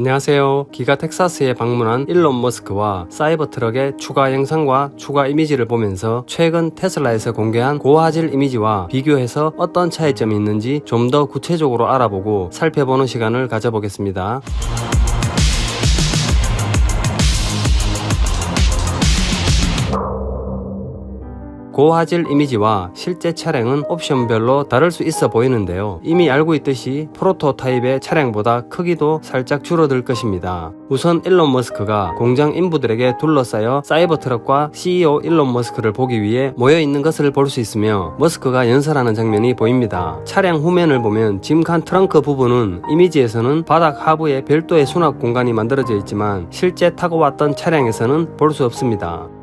안녕하세요. 기가 텍사스에 방문한 일론 머스크와 사이버 트럭의 추가 영상과 추가 이미지를 보면서 최근 테슬라에서 공개한 고화질 이미지와 비교해서 어떤 차이점이 있는지 좀 더 구체적으로 알아보고 살펴보는 시간을 가져보겠습니다. 고화질 이미지와 실제 차량은 옵션별로 다를 수 있어 보이는데요. 이미 알고 있듯이 프로토타입의 차량보다 크기도 살짝 줄어들 것입니다. 우선 일론 머스크가 공장 인부들에게 둘러싸여 사이버 트럭과 CEO 일론 머스크를 보기 위해 모여 있는 것을 볼 수 있으며 머스크가 연설하는 장면이 보입니다. 차량 후면을 보면 짐칸 트렁크 부분은 이미지에서는 바닥 하부에 별도의 수납 공간이 만들어져 있지만 실제 타고 왔던 차량에서는 볼 수 없습니다.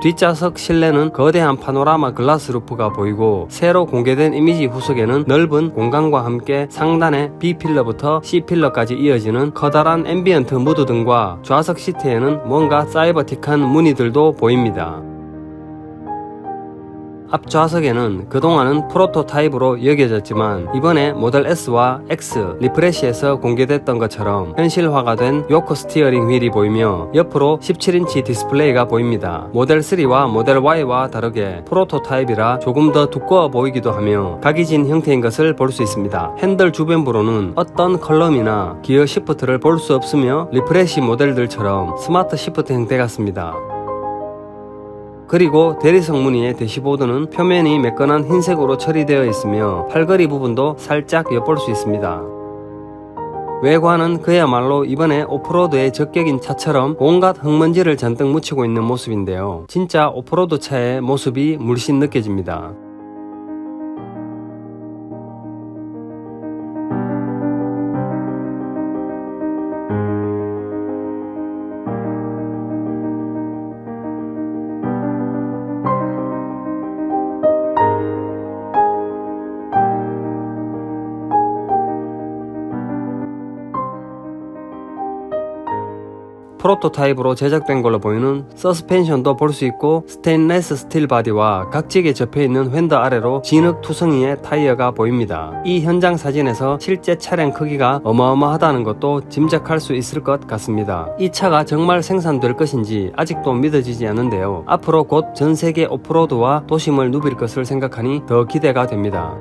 뒷좌석 실내는 거대한 파노라마 글라스 루프가 보이고 새로 공개된 이미지 후속에는 넓은 공간과 함께 상단에 B필러부터 C필러까지 이어지는 커다란 앰비언트 무드 등과 좌석 시트에는 뭔가 사이버틱한 무늬들도 보입니다. 앞 좌석에는 그동안은 프로토타입으로 여겨졌지만 이번에 모델 S와 X 리프레시에서 공개됐던 것처럼 현실화가 된 요커 스티어링 휠이 보이며 옆으로 17인치 디스플레이가 보입니다. 모델 3와 모델 Y와 다르게 프로토타입이라 조금 더 두꺼워 보이기도 하며 각이진 형태인 것을 볼 수 있습니다. 핸들 주변부로는 어떤 컬럼이나 기어 시프트를 볼 수 없으며 리프레시 모델들처럼 스마트 시프트 형태 같습니다. 그리고 대리석 무늬의 대시보드는 표면이 매끈한 흰색으로 처리되어 있으며 팔걸이 부분도 살짝 엿볼 수 있습니다. 외관은 그야말로 이번에 오프로드의 적격인 차처럼 온갖 흙먼지를 잔뜩 묻히고 있는 모습인데요. 진짜 오프로드 차의 모습이 물씬 느껴집니다. 프로토타입으로 제작된 걸로 보이는 서스펜션도 볼 수 있고 스테인레스 스틸 바디와 각지게 접혀있는 휀더 아래로 진흙 투성이의 타이어가 보입니다. 이 현장 사진에서 실제 차량 크기가 어마어마하다는 것도 짐작할 수 있을 것 같습니다. 이 차가 정말 생산될 것인지 아직도 믿어지지 않는데요. 앞으로 곧 전 세계 오프로드와 도심을 누빌 것을 생각하니 더 기대가 됩니다.